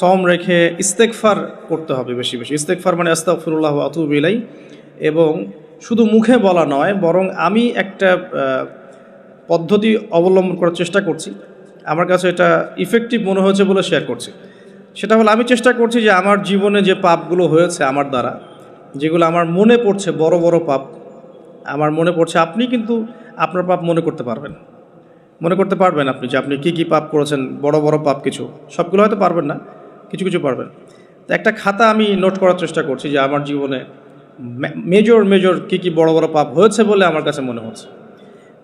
সম রেখে ইস্তেকফার করতে হবে বেশি বেশি। ইস্তেকফার মানে আস্তাফিরুল্লাহ আতুব ইলাই এবং শুধু মুখে বলা নয়, বরং আমি একটা পদ্ধতি অবলম্বন করার চেষ্টা করছি। আমার কাছে এটা ইফেক্টিভ মনে হয়েছে বলে শেয়ার করছি। সেটা হলো আমি চেষ্টা করছি যে আমার জীবনে যে পাপগুলো হয়েছে আমার দ্বারা, যেগুলো আমার মনে পড়ছে বড় বড় পাপ, আমার মনে পড়ছে আপনি কিন্তু আপনার পাপ মনে করতে পারবেন। মনে করতে পারবেন আপনি যে আপনি কী কী পাপ করেছেন, বড় বড় পাপ কিছু, সবগুলো হয়তো পারবেন না। কিছু কিছু পারবেন। তো একটা খাতা আমি নোট করার চেষ্টা করছি যে আমার জীবনে মেজর মেজর কী কী বড় বড় পাপ হয়েছে বলে আমার কাছে মনে হচ্ছে।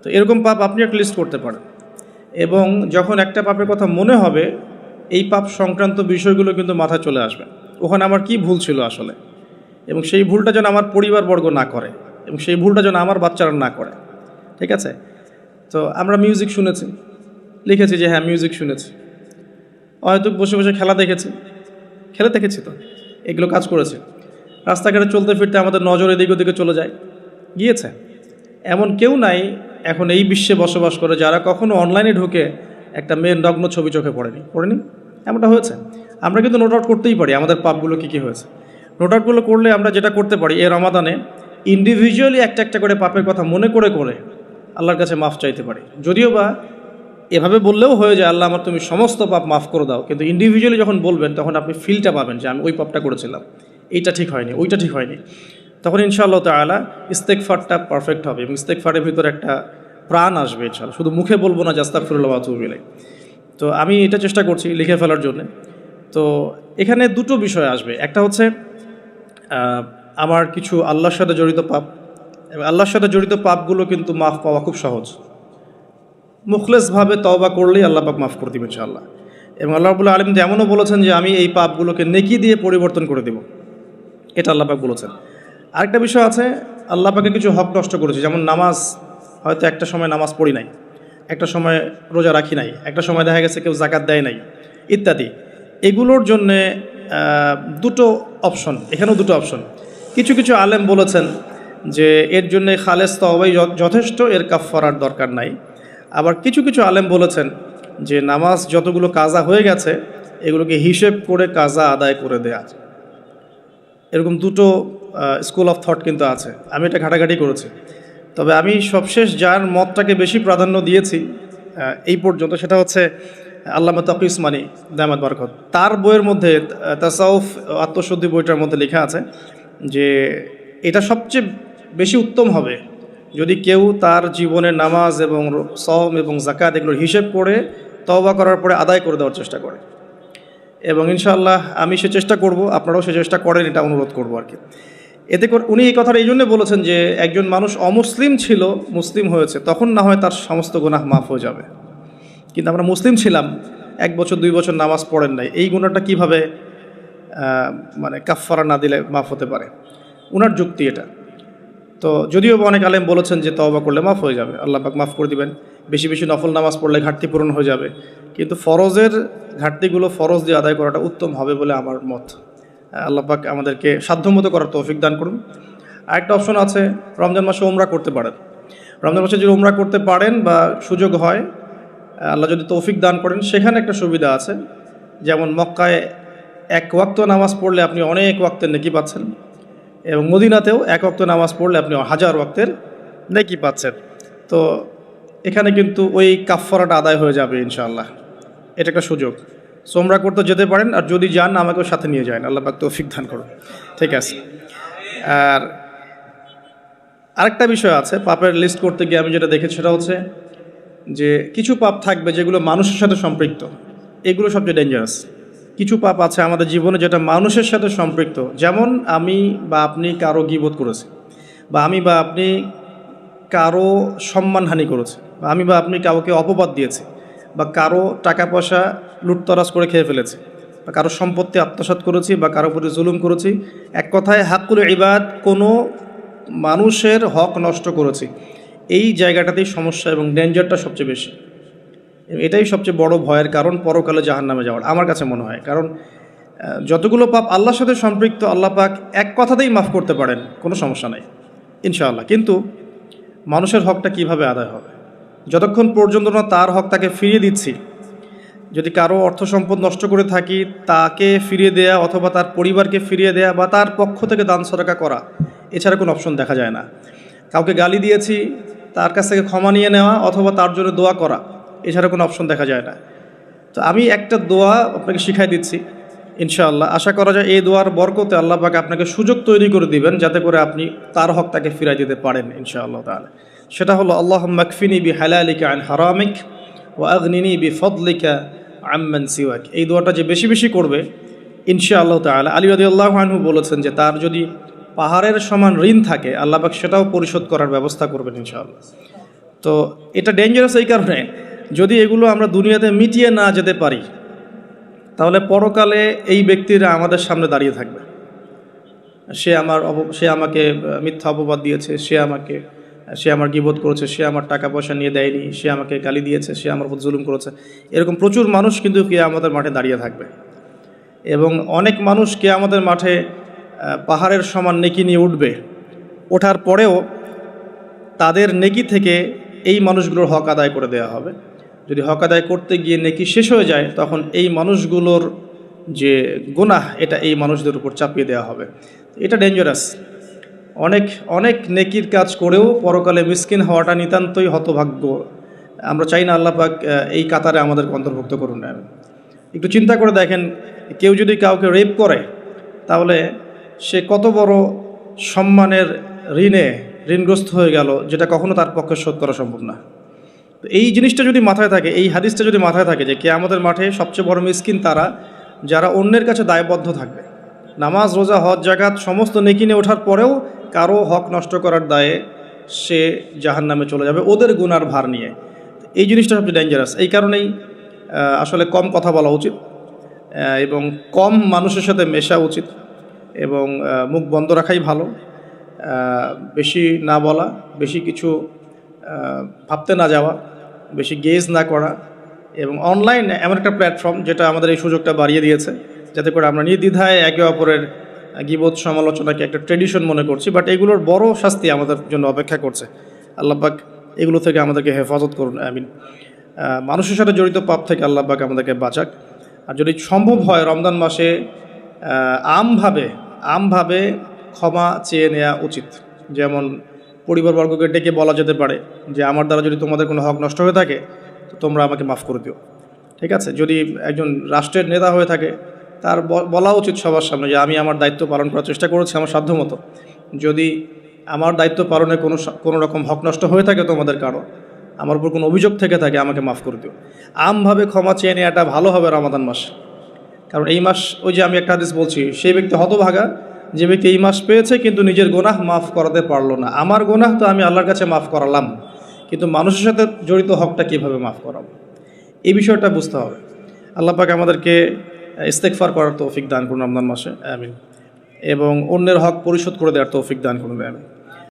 তো এরকম পাপ আপনি একটা লিস্ট করতে পারেন। এবং যখন একটা পাপের কথা মনে হবে, এই পাপ সংক্রান্ত বিষয়গুলো কিন্তু মাথায় চলে আসবে। ওখানে আমার কি ভুল ছিল আসলে? এবং সেই ভুলটা যেন আমার পরিবারবর্গ না করে এবং সেই ভুলটা যেন আমার বাচ্চারা না করে। ঠিক আছে? তো আমরা মিউজিক শুনেছি। লিখেছি যে হ্যাঁ মিউজিক শুনেছি। হয়তো বসে বসে খেলা দেখেছি। খেলে দেখেছি তো। এগুলো কাজ করেছে। রাস্তাঘাটে চলতে ফিরতে আমাদের নজর এদিক ওদিকে চলে যায়। গিয়েছে। এমন কেউ নাই এখন এই বিশ্বে বসবাস করে যারা কখনো অনলাইনে ঢুকে একটা মেয়ের নগ্ন ছবি চোখে পড়েনি। পড়েনি? এমনটা হয়েছে। আমরা কিন্তু নোট আউট করতেই পারি আমাদের পাপগুলো কী কী হয়েছে। নোট আউটগুলো করলে আমরা যেটা করতে পারি এ রমাদানে ইন্ডিভিজুয়ালি একটা একটা করে পাপের কথা মনে করে করে আল্লাহর কাছে মাফ চাইতে পারি। যদিও বা এভাবে বললেও হয়ে যায়, আল্লাহ আমার, তুমি সমস্ত পাপ মাফ করে দাও। কিন্তু ইন্ডিভিজুয়ালি যখন বলবেন, তখন আপনি ফিলটা পাবেন যে, আমি ওই পাপটা করেছিলাম। এইটা ঠিক হয়নি, ওইটা ঠিক হয়নি। তখন ইনশাআল্লাহ তালা ইস্তেকফারটা পারফেক্ট হবে এবং ইস্তেকফারের ভিতরে একটা প্রাণ আসবে ইনশাল্লাহ শুধু মুখে বলব না জাস্তাকফিরুল্লাহ আতুবিলাই তো আমি এটা চেষ্টা করছি লিখে ফেলার জন্য। তো এখানে দুটো বিষয় আসবে। একটা হচ্ছে আমার কিছু আল্লাহর সাথে জড়িত পাপ। আল্লাহর সাথে জড়িত পাপগুলো কিন্তু মাফ পাওয়া খুব সহজ। মুখলেসভাবে তওবা করলেই আল্লাহ পাক মাফ করে দিবেন ইনশাআল্লাহ। এবং আল্লাহ রাবুল্লাহ আলম এমনও বলেছেন যে আমি এই পাপগুলোকে নেকি দিয়ে পরিবর্তন করে দেব। এটা আল্লাহ পাক বলেছেন। আরেকটা বিষয় আছে, আল্লাহ পাকে কিছু হক নষ্ট করেছে, যেমন নামাজ, হয়তো একটা সময় নামাজ পড়ি নাই, একটা সময় রোজা রাখি নাই, একটা সময় দেখা গেছে কেউ জাকাত দেয় নাই, ইত্যাদি। এগুলোর জন্যে দুটো অপশন, এখানেও দুটো অপশন। কিছু কিছু আলেম বলেছেন যে এর জন্য খালেস তবাই যথেষ্ট, এর কাফ কাফারার দরকার নাই। আবার কিছু কিছু আলেম বলেছেন যে নামাজ যতগুলো কাজা হয়ে গেছে, এগুলোকে হিসেব করে কাজা আদায় করে দেয়া। এরকম দুটো স্কুল অফ থট কিন্তু আছে। আমি এটা ঘাটাঘাটি করেছি। তবে আমি সবশেষ যার মতটাকে বেশি প্রাধান্য দিয়েছি এই পর্যন্ত সেটা হচ্ছে আল্লামা তকি উসমানি দামাদ বারকত। তার বইয়ের মধ্যে তাসাউফ আত্মশুদ্ধি বইটার মধ্যে লেখা আছে যে এটা সবচেয়ে বেশি উত্তম হবে। যদি কেউ তার জীবনে নামাজ এবং সম এবং জাকাত এগুলোর হিসেব করে তওবা করার পরে আদায় করে দেওয়ার চেষ্টা করে। এবং ইনশাআল্লাহ আমি সে চেষ্টা করব, আপনারাও সে চেষ্টা করেন, এটা অনুরোধ করব আর কি। এতে করে, উনি এই কথাটা এই জন্য বলেছেন যে, একজন মানুষ অমুসলিম ছিল, মুসলিম হয়েছে, তখন না হয় তার সমস্ত গুনাহ মাফ হয়ে যাবে। কিন্তু আমরা মুসলিম ছিলাম, এক বছর, দুই বছর নামাজ পড়েন নাই, এই গুণাটা কীভাবে মানে কাফফারা না দিলে মাফ হতে পারে? উনার যুক্তি এটা। তো যদিও অনেক আলেম বলেছেন যে তওবা করলে মাফ হয়ে যাবে, আল্লাহ পাক মাফ করে দিবেন। বেশি বেশি নফল নামাজ পড়লে ঘাটতি পূরণ হয়ে যাবে। কিন্তু ফরজের ঘাটতিগুলো ফরজ দিয়ে আদায় করাটা উত্তম হবে বলে আমার মত। আল্লাহ পাক আমাদেরকে সাধ্যমতো করার তৌফিক দান করুন। আরেকটা অপশন আছে, রমজান মাসে ওমরা করতে পারেন। রমজান মাসে যদি ওমরা করতে পারেন বা সুযোগ হয়, আল্লাহ যদি তৌফিক দান করেন, সেখানে একটা সুবিধা আছে। যেমন মক্কায় এক ওয়াক্ত নামাজ পড়লে আপনি অনেক ওয়াক্তের নেকি পাচ্ছেন এবং মদিনাতেও এক ওয়াক্ত নামাজ পড়লে আপনি হাজার ওয়াক্তের নেকি পাচ্ছেন। তো এখানে কিন্তু ওই কাফফারাটা আদায় হয়ে যাবে ইনশাআল্লাহ। এটা একটা সুযোগ। সোমরা করতে যেতে পারেন আর যদি যান, আমাকেও সাথে নিয়ে যান। আল্লাহ পাক তৌফিক দান করুন। ঠিক আছে। আর আরেকটা বিষয় আছে, পাপের লিস্ট করতে গিয়ে আমি যেটা দেখেছি সেটা হচ্ছে যে কিছু পাপ থাকবে যেগুলো মানুষের সাথে সম্পৃক্ত। এগুলো সবচেয়ে ডেঞ্জারাস কিছু পাপ আছে আমাদের জীবনে যেটা মানুষের সাথে সম্পৃক্ত। যেমন আমি বা আপনি কারও গিবোধ করেছি, বা আমি বা আপনি কারও সম্মানহানি করেছে, বা আমি বা আপনি কাউকে অপবাদ দিয়েছি, বা কারও টাকা পয়সা লুটতরাজ করে খেয়ে ফেলেছি, বা কারও সম্পত্তি আত্মসাৎ করেছি, বা কারও প্রতি জুলুম করেছি, এক কথায় হাক্কুল ইবাদ কোনো মানুষের হক নষ্ট করেছি। এই জায়গাটাতেই সমস্যা এবং ডেঞ্জারটা সবচেয়ে বেশি। এটাই সবচেয়ে বড় ভয়ের কারণ পরকালে জাহান নামে যাওয়ার, আমার কাছে মনে হয়। কারণ যতগুলো পাপ আল্লাহর সাথে সম্পৃক্ত, আল্লাহ পাক এক কথাতেই মাফ করতে পারেন, কোনো সমস্যা নাই, ইনশাআল্লাহ। কিন্তু মানুষের হকটা কীভাবে আদায় হবে? যতক্ষণ পর্যন্ত না তার হক তাকে ফিরিয়ে দিচ্ছি, যদি কারও অর্থ সম্পদ নষ্ট করে থাকি, তাকে ফিরিয়ে দেয়া অথবা তার পরিবারকে ফিরিয়ে দেয়া বা তার পক্ষ থেকে দান সরকা করা, এছাড়া কোনো অপশন দেখা যায় না। কাউকে গালি দিয়েছি, তার কাছ থেকে ক্ষমা নিয়ে নেওয়া অথবা তার জন্য দোয়া করা এছাড়া কোনো অপশন দেখা যায় না। তো আমি একটা দোয়া আপনাকে শিখাই দিচ্ছি, ইনশাআল্লাহ। আশা করা যায় এই দোয়ার বরকতে আল্লাহ পাকে আপনাকে সুযোগ তৈরি করে দিবেন, যাতে করে আপনি তার হক তাকে ফিরাই দিতে পারেন, ইনশাআল্লাহ তাহলে সেটা হলো আল্লাহ মাকফিনি বি হালালিকা আন হারামিক ও আগনিনি বি ফদলিকা আম্মান সিওয়াক। এই দোয়াটা যে বেশি বেশি করবে, ইনশাআল্লাহ তাআলা। আলী রাদিয়াল্লাহু আনহু বলেছেন যে, তার যদি পাহাড়ের সমান ঋণ থাকে, আল্লাহ পাক সেটাও পরিশোধ করার ব্যবস্থা করবেন, ইনশাআল্লাহ। তো এটা ডেঞ্জারাস এই কারণে যদি এগুলো আমরা দুনিয়াতে মিটিয়ে না যেতে পারি, তাহলে পরকালে এই ব্যক্তিরা আমাদের সামনে দাঁড়িয়ে থাকবে। সে আমার সে আমাকে মিথ্যা অপবাদ দিয়েছে, সে আমাকে, সে আমার গিবোধ করেছে, সে আমার টাকা পয়সা নিয়ে দেয়নি, সে আমাকে গালি দিয়েছে, সে আমার উপর জুলুম করেছে। এরকম প্রচুর মানুষ কিন্তু কে আমাদের মাঠে দাঁড়িয়ে থাকবে। এবং অনেক মানুষ কে আমাদের মাঠে পাহাড়ের সমান নেকি নিয়ে উঠবে। ওঠার পরেও তাদের নেকি থেকে এই মানুষগুলোর হক আদায় করে দেওয়া হবে। যদি হক আদায় করতে গিয়ে নেকি শেষ হয়ে যায়, তখন এই মানুষগুলোর যে গুনাহ, এটা এই মানুষদের উপর চাপিয়ে দেওয়া হবে। এটা ডেঞ্জারাস অনেক অনেক নেকির কাজ করেও পরকালে মিসকিন হওয়াটা নিতান্তই হতভাগ্য। আমরা চাই না আল্লাহ পাক এই কাতারে আমাদের অন্তর্ভুক্ত করুন। একটু চিন্তা করে দেখেন, কেউ যদি কাউকে রেপ করে, তাহলে সে কত বড় সম্মানের ঋণে ঋণগ্রস্ত হয়ে গেল, যেটা কখনো তার পক্ষে শোধ করা সম্ভব না। তো এই জিনিসটা যদি মাথায় থাকে, এই হাদিসটা যদি মাথায় থাকে যে কে আমাদের মাঠে সবচেয়ে বড় মিসকিন তারা, যারা অন্যের কাছে দায়বদ্ধ থাকবে। নামাজ, রোজা, হজ জাগাত সমস্ত নেকি নিয়ে ওঠার পরেও কারও হক নষ্ট করার দায়ে সে জাহান নামে চলে যাবে ওদের গুনার ভার নিয়ে। এই জিনিসটা সবচেয়ে ডেঞ্জারাস এই কারণেই আসলে কম কথা বলা উচিত এবং কম মানুষের সাথে মেশা উচিত, এবং মুখ বন্ধ রাখাই ভালো। বেশি না বলা, বেশি কিছু ভাবতে না যাওয়া বেশি গেজ না করা এবং অনলাইন এমন একটা প্ল্যাটফর্ম যেটা আমাদের এই সুযোগটা বাড়িয়ে দিয়েছে, যাতে করে আমরা নির্দ্বিধায় একে অপরের গিবোধ সমালোচনাকে একটা ট্রেডিশন মনে করছি বাট এগুলোর বড় শাস্তি আমাদের জন্য অপেক্ষা করছে। আল্লাহবাক এগুলো থেকে আমাদেরকে হেফাজত করুন আই মিন মানুষের সাথে জড়িত পাপ থেকে আল্লাহবাক আমাদেরকে বাঁচাক। আর যদি সম্ভব হয় রমজান মাসে আমভাবে আমভাবে ক্ষমা চেয়ে নেওয়া উচিত। যেমন পরিবারবর্গকে ডেকে বলা যেতে পারে যে আমার দ্বারা যদি তোমাদের কোনো হক নষ্ট হয়ে থাকে, তো তোমরা আমাকে মাফ করে দিও। ঠিক আছে? যদি একজন রাষ্ট্রের নেতা হয়ে থাকে, তার বলা উচিত সবার সামনে যে আমি আমার দায়িত্ব পালন করার চেষ্টা করেছি, আমার সাধ্যমতো যদি আমার দায়িত্ব পালনে কোনো কোনো রকম হক নষ্ট হয়ে থাকে তোমাদের কারও, আমার উপর কোনো অভিযোগ থেকে থাকে, আমাকে মাফ করে দিও। আমভাবে ক্ষমা চেয়ে নেওয়াটা ভালো হবে রমাদান মাস। কারণ এই মাস ওই যে আমি একটা হাদিস বলছি, সেই ব্যক্তি হতভাগা যে ব্যক্তি এই মাস পেয়েছে কিন্তু নিজের গোনাহ মাফ করাতে পারল না। আমার গোনাহ তো আমি আল্লাহর কাছে মাফ করালাম, কিন্তু মানুষের সাথে জড়িত হকটা কীভাবে মাফ করাবো? এই বিষয়টা বুঝতে হবে। আল্লাহ পাক আমাদেরকে ইস্তেকফার করার তৌফিক দান করুন রমজান মাসে, আমিন। এবং অন্যের হক পরিশোধ করে দেওয়ার তৌফিক দান করুন, আমিন।